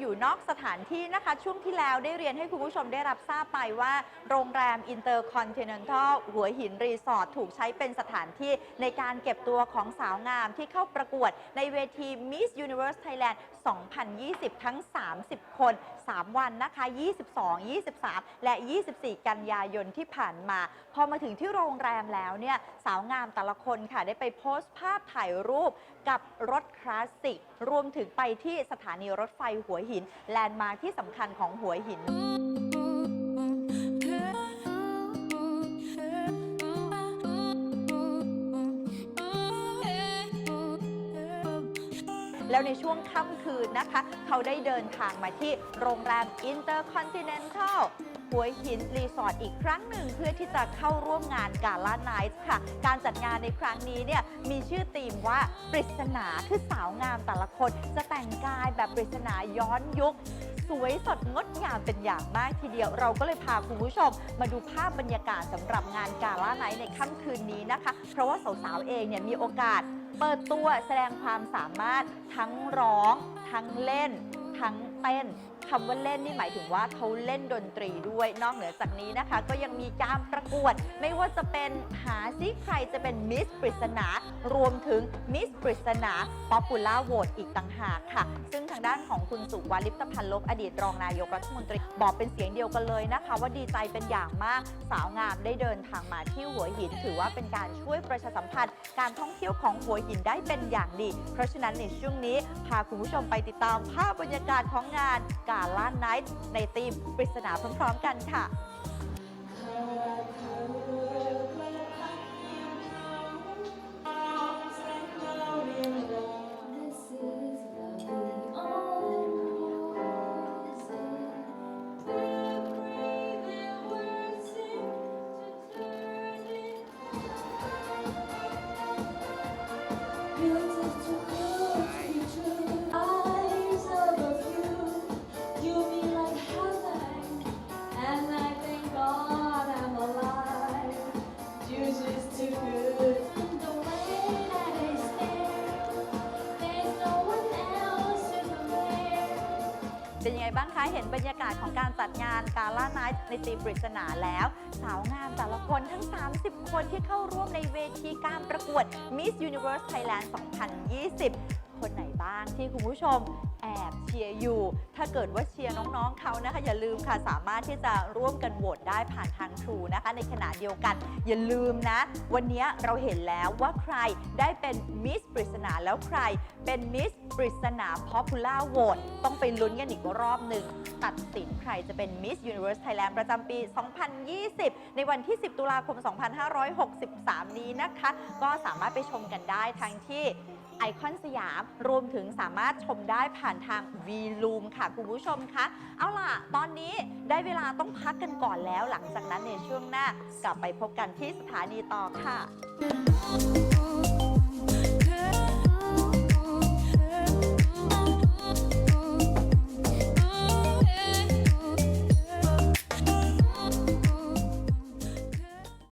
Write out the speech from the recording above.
อยู่นอกสถานที่นะคะ ช่วงที่แล้วได้เรียนให้คุณผู้ชมได้รับทราบไปว่า โรงแรมอินเตอร์คอนติเนนทัลหัวหินรีสอร์ทถูกใช้เป็นสถานที่ในการเก็บตัวของสาวงามที่เข้าประกวดในเวที Miss Universe Thailand 2020 ทั้ง 30 คน 3 วันนะคะ 22 23 และ 24 กันยายนที่ผ่านมา พอมาถึงที่โรงแรมแล้วเนี่ยสาวงามแต่ละคนค่ะได้ไปโพสต์ภาพถ่ายรูปกับรถคลาสสิกรวมถึงไปที่สถานีรถไฟหัวหิน แลนด์มาร์คที่สำคัญของหัวหิน แล้วในช่วงค่ำคืนนะคะ เขาได้เดินทางมาที่โรงแรม Intercontinental หัวหินรีสอร์ทอีกครั้งหนึ่งเพื่อที่จะเข้าร่วมงานกาล่าไนท์ค่ะ การจัดงานในครั้งนี้เนี่ยมีชื่อธีมว่าปริศนาคือสาวงามแต่ละคน จะแต่งกายแบบปริศนาย้อนยุค สวยสดงดงามเป็นอย่างมากทีเดียว เราก็เลยพาคุณผู้ชม มาดูภาพบรรยากาศสำหรับงานกาล่าไนท์ในค่ำคืนนี้นะคะ เพราะว่าสาวๆเองเนี่ยมีโอกาสเปิดตัวแสดงความสามารถทั้งร้อง ทั้งเล่น ทั้งเต้น คำว่าเล่นนี่หมายถึงว่าเขาเล่นดนตรีด้วย นอกเหนือจากนี้นะคะ ก็ยังมีการประกวด ไม่ว่าจะเป็นหาซิใครจะเป็นมิสปริศนา รวมถึงมิสปริศนาป๊อปปูล่าโหวตอีกต่างหากค่ะ ซึ่งทางด้านของคุณสุวรรณลิปตพันลบอดีตรองนายกรัฐมนตรี บอกเป็นเสียงเดียวกันเลยนะคะ ว่าดีใจเป็นอย่างมากสาวงามได้เดินทางมาที่หัวหิน ถือว่าเป็นการช่วยประชาสัมพันธ์ การท่องเที่ยวของหัวหินได้เป็นอย่างดี เพราะฉะนั้นในช่วงนี้พาคุณผู้ชมไปติดตามภาพบรรยากาศของงานกาล่าไนท์ในธีมปริศนาพร้อมๆกันค่ะ เป็นยังไงบ้างคะเห็นบรรยากาศของการจัดงานกาล่าไนท์ในตีมปริศนาแล้ว สาวงามแต่ละคนทั้ง 30 คนที่เข้าร่วมในเวทีการประกวด Miss Universe Thailand 2020 คนไหนบ้างที่คุณผู้ชม แอบเชียร์อยู่ ถ้าเกิดว่าเชียร์น้องๆเขานะคะ อย่าลืมค่ะสามารถที่จะร่วมกันโหวตได้ผ่านทาง True นะคะ ในขณะเดียวกัน อย่าลืมนะ วันนี้เราเห็นแล้วว่าใครได้เป็นมิสปริศนาแล้วใครเป็นมิสปริศนา Popular Vote ต้องไปลุ้นกันอีกรอบหนึ่งตัดสินใครจะเป็น Miss Universe Thailand ประจำปี 2020 ในวันที่ 10 ตุลาคม 2563 นี้นะคะ ก็สามารถไปชมกันได้ทั้งที่ ไอคอนสยาม รวมถึงสามารถชมได้ผ่านทาง V Loom ค่ะคุณผู้ชมคะ เอาล่ะ ตอนนี้ได้เวลาต้องพักกันก่อนแล้ว หลังจากนั้นในช่วงหน้ากลับไปพบกันที่สถานีต่อค่ะ